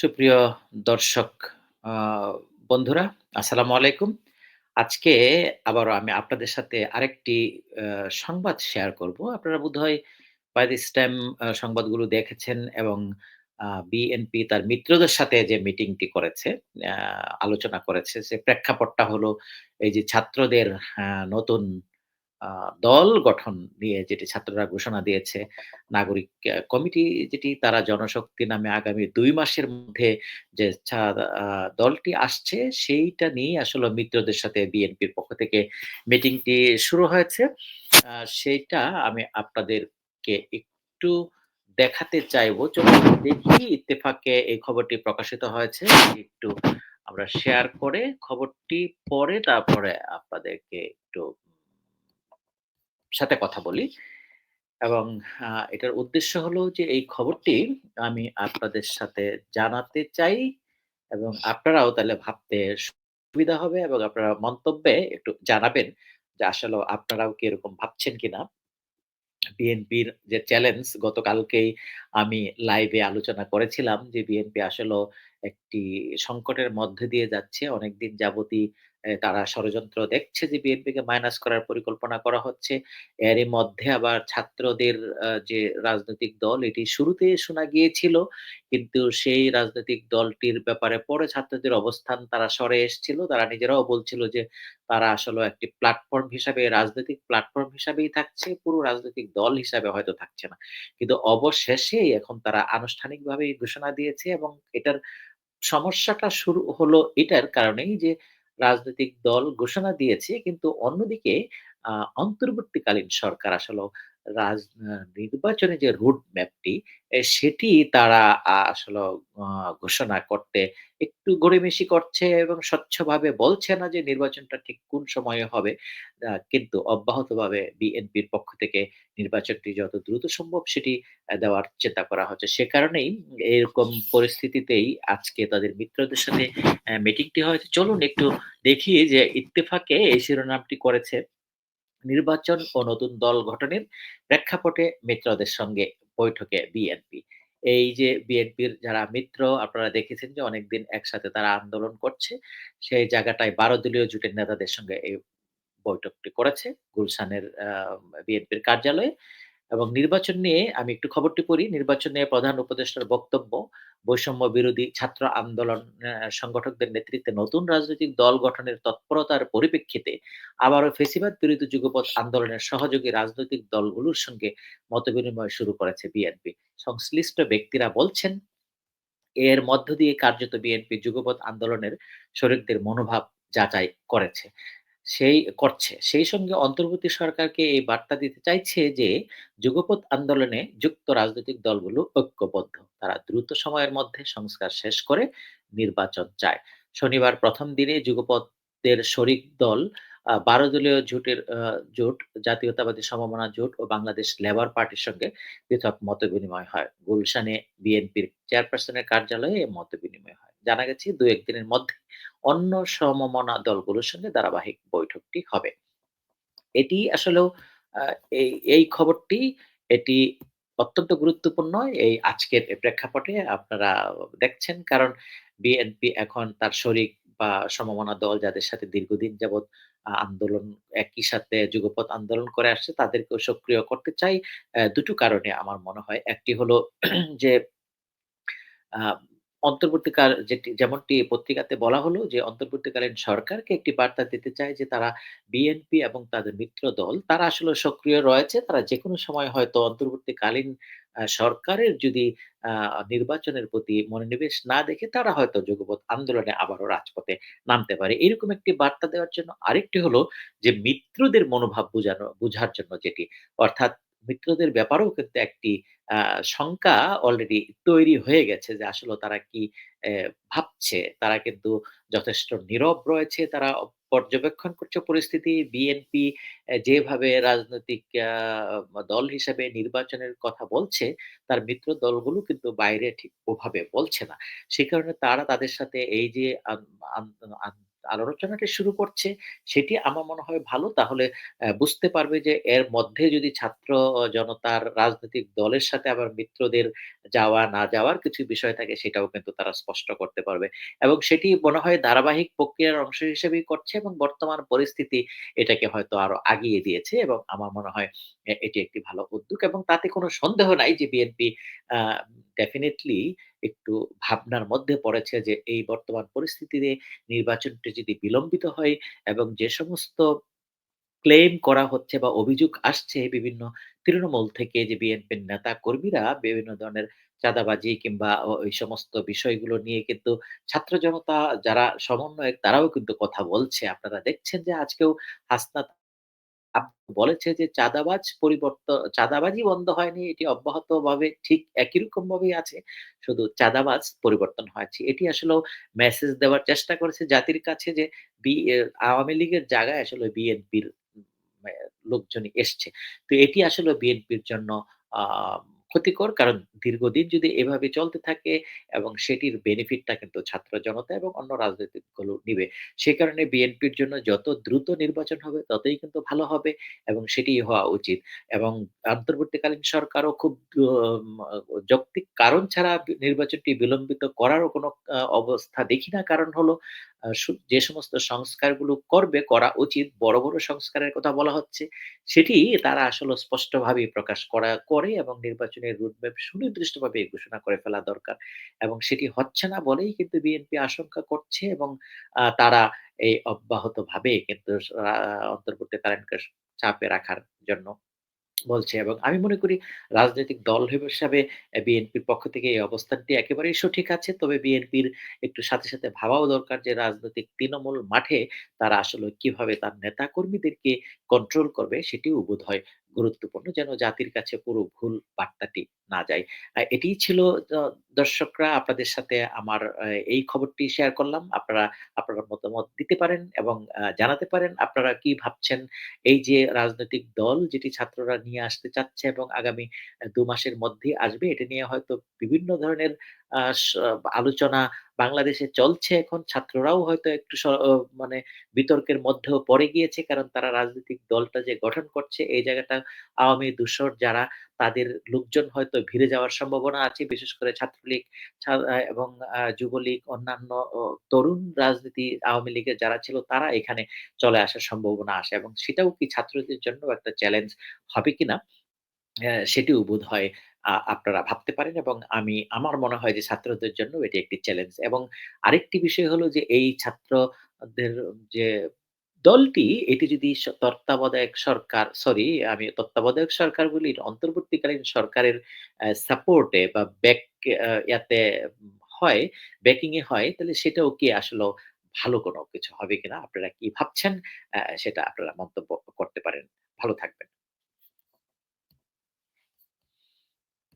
সুপ্রিয় দর্শক বন্ধুরা, আসসালামু আলাইকুম। আজকে আবারও আমি আপনাদের সাথে আরেকটি সংবাদ শেয়ার করব। আপনারা বোধহয় this time আ সংবাদগুলো দেখেছেন এবং বিএনপি তার মিত্রদের সাথে যে মিটিংটি করেছে, আলোচনা করেছে সে প্রেক্ষাপটটা হলো এই যে ছাত্রদের নতুন দল গঠন নিয়ে যেটি ছাত্ররা ঘোষণা দিয়েছে। নাগরিক কমিটি যেটি তারা জনশক্তি নামে আগামী দুই মাসের মধ্যে যে দলটি আসছে সেইটা নিয়ে আসলে মিত্রদের সাথে বিএনপির পক্ষ থেকে মিটিংটি শুরু হয়েছে। সেইটা আমি আপনাদেরকে একটু দেখাতে চাইব। চলুন দেখি, ইত্তেফাকে এই খবরটি প্রকাশিত হয়েছে। একটু আমরা শেয়ার করে খবরটি পরে তারপরে আপনাদেরকে একটু সাথে কথা বলি এবং এটার উদ্দেশ্য হলো যে, এই খবরটি আমি আপনাদের সাথে জানাতে চাই এবং আপনারাও তাহলে ভাবতে সুবিধা হবে এবং আপনারা মন্তব্যে একটু জানাবেন যে আসলেও আপনারাও কি এরকম ভাবছেন কিনা? বিএনপির যে চ্যালেঞ্জ গতকালকেই আমি লাইভে আলোচনা করেছিলাম যে, বিএনপি আসলেও একটি সংকটের মধ্যে দিয়ে যাচ্ছে। অনেকদিন যাবতই এ তারা ষড়যন্ত্র দেখছে যে বিএনপিকে মাইনাস করার পরিকল্পনা করা হচ্ছে। এরই মধ্যে আবার ছাত্রদের যে রাজনৈতিক দল এটি শুরুতে শোনা গিয়েছিল। কিন্তু সেই রাজনৈতিক দলটির ব্যাপারে পরে ছাত্রদের অবস্থান তারা সরে এসেছিল তারা নিজেরাও বলছিল যে তারা আসলে একটি প্ল্যাটফর্ম হিসাবে রাজনৈতিক প্ল্যাটফর্ম হিসাবেই থাকছে, পুরো রাজনৈতিক দল হিসাবে হয়তো থাকছে না। কিন্তু অবশেষে এখন তারা আনুষ্ঠানিকভাবেই ঘোষণা দিয়েছে এবং এটার সমস্যাটা শুরু হলো এটার কারণেই যে রাজনৈতিক দল ঘোষণা দিয়েছে কিন্তু অন্যদিকে আহ অন্তর্বর্তীকালীন সরকার আসলেও রাজ নির্বাচনে যে রুট ম্যাপটি সেটি তারা আসলে ঘোষণা করতে একটু গড়িমসি করছে এবং স্বচ্ছভাবে বলছে না যে নির্বাচনটা ঠিক কোন সময়ে হবে। কিন্তু অব্যাহতভাবে বিএনপির পক্ষ থেকে নির্বাচনটি যত দ্রুত সম্ভব সেটি দেওয়ার চিন্তা করা হচ্ছে। সে কারণেই এরকম পরিস্থিতিতেই আজকে তাদের মিত্রদের সাথে মিটিংটি হয়েছে। চলুন একটু দেখি যে ইত্তেফাকে এই শিরোনামটি করেছে নির্বাচন ও নতুন দল গঠনের প্রেক্ষাপটে মিত্রদের সঙ্গে বৈঠকে বিএনপি। এই যে বিএনপির যারা মিত্র, আপনারা দেখেছেন যে অনেকদিন একসাথে তারা আন্দোলন করছে। সেই জায়গাটায় ১২ দলীয় জুটের নেতাদের সঙ্গে এই বৈঠকটি করেছে গুলশানের বিএনপির কার্যালয়ে। এবং নির্বাচন নিয়ে আমি একটু খবরটি পড়ি। নির্বাচন নিয়ে প্রধান উপদেষ্টার বক্তব্য, বৈষম্য বিরোধী ছাত্র আন্দোলন সংগঠকদের নেতৃত্বে নতুন রাজনৈতিক দল গঠনের তৎপরতার পরিপ্রেক্ষিতে আবারও ফ্যাসিবাদ বিরোধী যুগপৎ আন্দোলনের সহযোগী রাজনৈতিক দলগুলোর সঙ্গে মতবিনিময় শুরু করেছে বিএনপি। সংশ্লিষ্ট ব্যক্তিরা বলছেন, এর মধ্য দিয়ে কার্যত বিএনপি যুগপৎ আন্দোলনের শরীরদের মনোভাব যাচাই করেছে। সেই করছে। সেই সঙ্গে অন্তর্বর্তী সরকারকে এই বার্তা দিতে চাইছে যে, যুগপৎ আন্দোলনে যুক্ত রাজনৈতিক দলগুলো ঐক্যবদ্ধ। তারা দ্রুত সময়ের মধ্যে সংস্কার শেষ করে নির্বাচন চায়। শনিবার ১ম দিনে যুগপথদের শরিক দল ১২ দলীয় জোটের জোট, জাতীয়তাবাদী সমমনা জোট ও বাংলাদেশ লেবার পার্টির সঙ্গে পৃথক মতবিনিময় হয়। গুলশানে বিএনপির চেয়ারপারসনের কার্যালয়ে এ মতবিনিময় হয়। জানা গেছে দু একদিনের মধ্যে অন্য সমমনা দলগুলোর সঙ্গে ধারাবাহিক বৈঠকটি হবে। এটি আসলেও এই, খবরটি এটি অত্যন্ত গুরুত্বপূর্ণ এই আজকের প্রেক্ষাপটে আপনারা দেখছেন। কারণ বিএনপি এখন তার শরিক বা সমমনা দল যাদের সাথে দীর্ঘদিন যাবৎ আন্দোলন একই সাথে যুগপৎ আন্দোলন করে আসছে তাদেরকেও সক্রিয় করতে চাই। ২ কারণে আমার মনে হয়। একটি হলো যে অন্তর্বর্তীকাল যেটি, যেমনটি পত্রিকাতে বলা হলো যে, অন্তর্বর্তীকালীন সরকারকে একটি বার্তা দিতে চায় যে, তারা বিএনপি এবং তাদের মিত্র দল, তারা আসলে সক্রিয় রয়েছে। তারা যেকোনো সময় হয়তো অন্তর্বর্তীকালীন সরকারের যদি নির্বাচনের প্রতি মনোনিবেশ না দেখে, তারা হয়তো যুগপৎ আন্দোলনে আবারও রাজপথে নামতে পারে। এরকম একটি বার্তা দেওয়ার জন্য আরেকটি হলো যে, মিত্রদের মনোভাব বুঝানো, বুঝার জন্য যেটি, অর্থাৎ মিত্রদের ব্যাপারেও কিন্তু একটি শঙ্কা অলরেডি তৈরি হয়ে গেছে যে আসলে তারা কি ভাবছে। তারা কিন্তু যথেষ্ট নীরব রয়েছে। তারা পর্যবেক্ষণ করছে পরিস্থিতি। বিএনপি যেভাবে রাজনৈতিক দল হিসেবে নির্বাচনের কথা বলছে, তার মিত্র দলগুলো কিন্তু বাইরে ঠিক ওভাবে বলছে না। সে কারণে তারা তাদের সাথে এই যে আলোচনাটা শুরু করছে, সেটি আমার মনে হয় ভালো। তাহলে বুঝতে পারবে যে এর মধ্যে যদি ছাত্র জনতার রাজনৈতিক দলের সাথে আবার মিত্রদের যাওয়া না যাওয়ার কিছু বিষয় থাকে, সেটাও কিন্তু তারা স্পষ্ট করতে পারবে। এবং সেটি মনে হয় ধারাবাহিক প্রক্রিয়ার অংশ হিসেবেই করছে এবং বর্তমান পরিস্থিতি এটাকে হয়তো আরও আগিয়ে দিয়েছে এবং আমার মনে হয় এটি একটি ভালো উদ্যোগ এবং তাতে কোনো সন্দেহ নাই যে বিএনপি, আ ডেফিনিটলি একটু ভাবনার মধ্যে পড়েছে যে, এই বর্তমান পরিস্থিতিতে নির্বাচনটি যদি বিলম্বিত হয় এবং যে সমস্ত ক্লেইম করা হচ্ছে বা অভিযোগ আসছে বিভিন্ন তৃণমূল থেকে যে বিএনপির নেতা কর্মীরা বিভিন্ন ধরনের চাঁদাবাজি কিংবা ওই সমস্ত বিষয়গুলো নিয়ে কিন্তু ছাত্র জনতা যারা সমন্বয়ক তারাও কিন্তু কথা বলছে। আপনারা দেখছেন যে আজকেও হাসনাত বলেছে যে, চাঁদাবাজ পরিবর্তন চাঁদাবাজি বন্ধ হয়নি। এটি অব্যাহতভাবে ঠিক একই রকম ভাবেই আছে। শুধু চাঁদাবাজ পরিবর্তন হয়েছে। এটি আসলে মেসেজ দেওয়ার চেষ্টা করেছে জাতির কাছে যে, বি আওয়ামী লীগের জায়গায় আসলে বিএনপির লোকজন এসছে। তো এটি আসলে বিএনপির জন্য, আ ক্ষতিকর। কারণ দীর্ঘদিন যদি এভাবে চলতে থাকে এবং সেটির বেনিফিটটা কিন্তু ছাত্র জনতা এবং অন্য রাজনৈতিক দলও নিবে। সে কারণে বিএনপির জন্য যত দ্রুত নির্বাচন হবে, ততই কিন্তু ভালো হবে এবং সেটিই হওয়া উচিত। এবং অন্তর্বর্তীকালীন সরকারও খুব যৌক্তিক কারণ ছাড়া নির্বাচনটি বিলম্বিত করারও কোনো অবস্থা দেখি না। কারণ হলো যে সমস্ত সংস্কারগুলো করবে, করা উচিত, বড়, বড় সংস্কারের কথা বলা হচ্ছে, সেটি তারা আসলে স্পষ্টভাবেই প্রকাশ করা করে এবং নির্বাচনের রুটম্যাপ সুনির্দিষ্টভাবে ঘোষণা করে ফেলা দরকার। এবং সেটি হচ্ছে না বলেই কিন্তু বিএনপি আশঙ্কা করছে এবং তারা এই অব্যাহতভাবে কিন্তু আ চাপে রাখার জন্য বলছে এবং আমি মনে করি রাজনৈতিক দল হিসাবে বিএনপির পক্ষ থেকে এই অবস্থানটি একেবারেই সঠিক আছে। তবে বিএনপির একটু সাথে, সাথে ভাবাও দরকার যে রাজনৈতিক তৃণমূল মাঠে তারা আসলে কীভাবে তার নেতা কর্মীদেরকে কন্ট্রোল করবে সেটিও বোধহয় গুরুত্বপূর্ণ। যেন জাতির কাছে পুরো ভুল বার্তাটি না যায়। এটিই ছিল দর্শকরা আপনাদের সাথে আমার এই খবরটি শেয়ার করলাম। আপনারা আপনারা মতামত দিতে পারেন এবং জানাতে পারেন আপনারা কি ভাবছেন এই যে রাজনৈতিক দল যেটি ছাত্ররা নিয়ে আসতে চাচ্ছে এবং আগামী ২ মাসের মধ্যেই আসবে। এটা নিয়ে হয়তো বিভিন্ন ধরনের আলোচনা বাংলাদেশে চলছে এখন। ছাত্ররাও হয়তো একটু মানে বিতর্কের মধ্যেও পড়ে গিয়েছে। কারণ তারা রাজনৈতিক দলটা যে গঠন করছে, এই জায়গাটা আওয়ামী দূষর যারা, তাদের লোকজন হয়তো ভিড়ে যাওয়ার সম্ভাবনা আছে। বিশেষ করে ছাত্রলীগ এবং যুবলীগ, অন্যান্য তরুণ রাজনীতি আওয়ামী লীগের যারা ছিল, তারা এখানে চলে আসার সম্ভাবনা আসে এবং সেটাও কি ছাত্রদের জন্য একটা চ্যালেঞ্জ হবে কিনা সেটিও বোধহয় আ আপনারা ভাবতে পারেন এবং আমি আমার মনে হয় যে ছাত্রদের জন্য এটি একটি চ্যালেঞ্জ এবং আরেকটি বিষয় হলো যে এই ছাত্রদের যে দলটি এটি যদি তত্ত্বাবধায়ক সরকার সরি আমি তত্ত্বাবধায়ক সরকার বলি অন্তর্বর্তীকালীন সরকারের সাপোর্ট বা ব্যাক ইয়াতে হয়, ব্যাকিং এ হয় তাহলে সেটাও কি আসলে ভালো কোনো কিছু হবে কিনা? আপনারা কি ভাবছেন? সেটা আপনারা মন্তব্য করতে পারেন। ভালো থাকবেন।